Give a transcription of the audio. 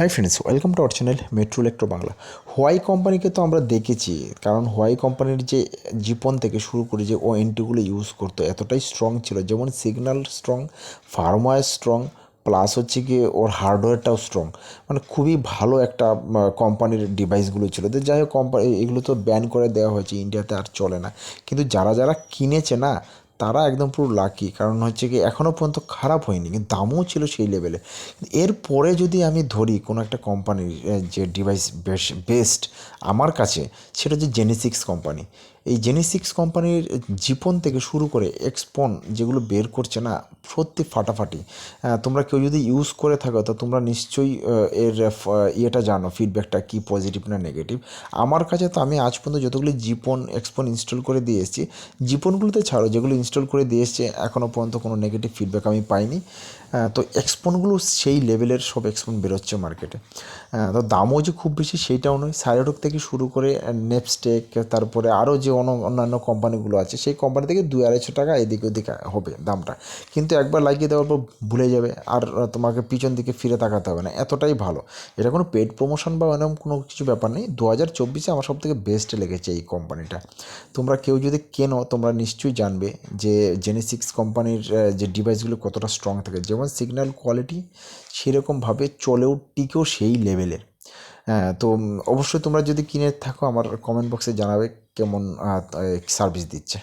Hi friends welcome to our channel metro electro Bangla why কোম্পানিকে তো আমরা দেখেছি, কারণ হোয়াই কোম্পানির যে জিপন থেকে শুরু করে যে ওএনটিগুলো ইউজ করতো, এতটাই স্ট্রং ছিল। যেমন signal strong firmware strong plus হচ্ছে গিয়ে ওর হার্ডওয়্যারটাও স্ট্রং মানে খুবই ভালো একটা কোম্পানির ডিভাইসগুলো ছিল। তো যাই হোক কোম্পানি এগুলো তো ব্যান করে দেওয়া হয়েছে ইন্ডিয়াতে আর চলে না। কিন্তু যারা যারা কিনেছে না তারা একদম পুরো লাকি কারণ হচ্ছে কি এখনও পর্যন্ত খারাপ হয়নি, কিন্তু দামও ছিল সেই লেভেলে এরপরে যদি আমি ধরি কোনো একটা কোম্পানির যে ডিভাইস বেশ বেস্ট আমার কাছে, সেটা হচ্ছে জেনেসিক্স কোম্পানি এই জেনেসিক্স কোম্পানির জিপন থেকে শুরু করে এক্সপন যেগুলো বের করছে না, সত্যি ফাটাফাটি। তোমরা কেউ যদি ইউজ করে থাকো, তো তোমরা নিশ্চয়ই এর ইয়েটা জানো ফিডব্যাকটা কি পজিটিভ না নেগেটিভ আমার কাছে তো আমি আজ পর্যন্ত যতগুলো জিপন এক্সপন ইনস্টল করে দিয়ে এসেছি জিপনগুলোতে ছাড়ো, যেগুলো ইনস্টল করে দিয়ে এসছে এখনও পর্যন্ত কোনো নেগেটিভ ফিডব্যাক আমি পাইনি। তো এক্সপনগুলো সেই লেভেলের সব এক্সপন বেরোচ্ছে মার্কেটে তো দামও যে খুব বেশি সেইটাও নয়। সাইরোটক থেকে শুরু করে নেপস্টেক তারপরে আরও যে অন্য অন্যান্য কোম্পানিগুলো আছে, সেই কোম্পানি থেকে দু আড়াইশো টাকা এদিক ওদিক হবে দামটা। কিন্তু একবার লাগিয়ে দেওয়ার পর ভুলে যাবে, আর তোমাকে পিছন দিকে ফিরে তাকাতে হবে না। এতটাই ভালো। এটা কোনো পেড প্রমোশন বা এরকম কোনো কিছু ব্যাপার নেই। দু হাজার চব্বিশে আমার সব থেকে বেস্ট লেগেছে এই কোম্পানিটা তোমরা কেউ যদি কেনো, তোমরা নিশ্চয়ই জানবে যে জেনেসিক্স কোম্পানির যে ডিভাইসগুলো কতটা স্ট্রং থাকে। যেমন সিগন্যাল কোয়ালিটি সেরকমভাবে চলেও, টিকেও সেই লেভেলের হ্যাঁ তো অবশ্যই তোমরা যদি কিনে থাকো, আমার কমেন্ট বক্সে জানাবে কেমন সার্ভিস দিচ্ছে।